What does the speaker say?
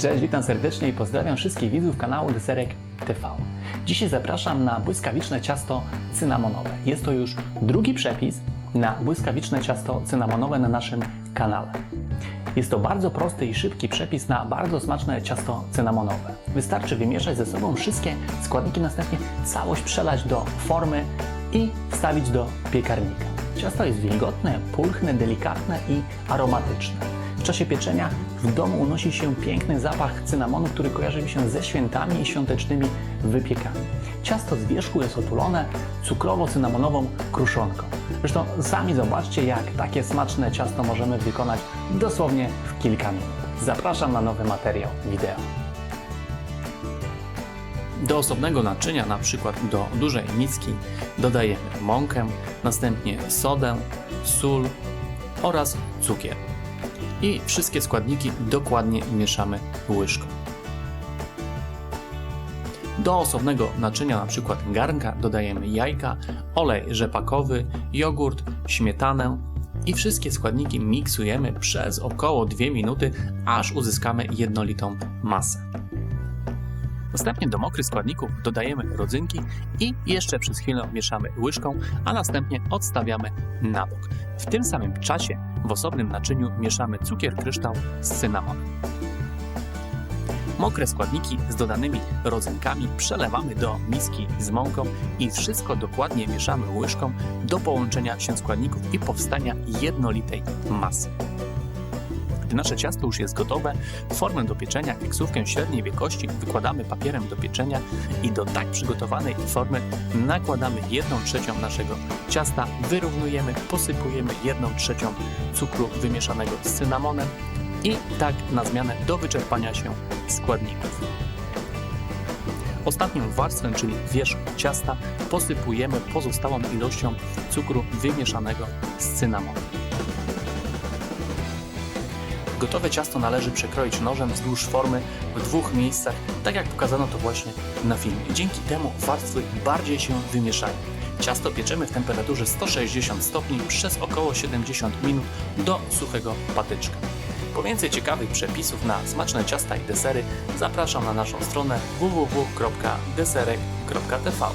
Cześć, witam serdecznie i pozdrawiam wszystkich widzów kanału Deserek TV. Dzisiaj zapraszam na błyskawiczne ciasto cynamonowe. Jest to już drugi przepis na błyskawiczne ciasto cynamonowe na naszym kanale. Jest to bardzo prosty i szybki przepis na bardzo smaczne ciasto cynamonowe. Wystarczy wymieszać ze sobą wszystkie składniki, następnie całość przelać do formy i wstawić do piekarnika. Ciasto jest wilgotne, pulchne, delikatne i aromatyczne. W czasie pieczenia w domu unosi się piękny zapach cynamonu, który kojarzy mi się ze świętami i świątecznymi wypiekami. Ciasto z wierzchu jest otulone cukrowo-cynamonową kruszonką. Zresztą sami zobaczcie, jak takie smaczne ciasto możemy wykonać dosłownie w kilka minut. Zapraszam na nowy materiał wideo. Do osobnego naczynia, na przykład do dużej miski, dodajemy mąkę, następnie sodę, sól oraz cukier. I wszystkie składniki dokładnie mieszamy łyżką. Do osobnego naczynia, na przykład garnka, dodajemy jajka, olej rzepakowy, jogurt, śmietanę i wszystkie składniki miksujemy przez około 2 minuty, aż uzyskamy jednolitą masę. Następnie do mokrych składników dodajemy rodzynki i jeszcze przez chwilę mieszamy łyżką, a następnie odstawiamy na bok. W tym samym czasie w osobnym naczyniu mieszamy cukier kryształ z cynamonem. Mokre składniki z dodanymi rodzynkami przelewamy do miski z mąką i wszystko dokładnie mieszamy łyżką do połączenia się składników i powstania jednolitej masy. Gdy nasze ciasto już jest gotowe, formę do pieczenia, keksówkę średniej wielkości wykładamy papierem do pieczenia i do tak przygotowanej formy nakładamy 1 trzecią naszego ciasta, wyrównujemy, posypujemy 1 trzecią cukru wymieszanego z cynamonem i tak na zmianę do wyczerpania się składników. Ostatnią warstwę, czyli wierzch ciasta, posypujemy pozostałą ilością cukru wymieszanego z cynamonem. Gotowe ciasto należy przekroić nożem wzdłuż formy w dwóch miejscach, tak jak pokazano to właśnie na filmie. Dzięki temu warstwy bardziej się wymieszają. Ciasto pieczemy w temperaturze 160 stopni przez około 70 minut do suchego patyczka. Po więcej ciekawych przepisów na smaczne ciasta i desery zapraszam na naszą stronę www.deserek.tv.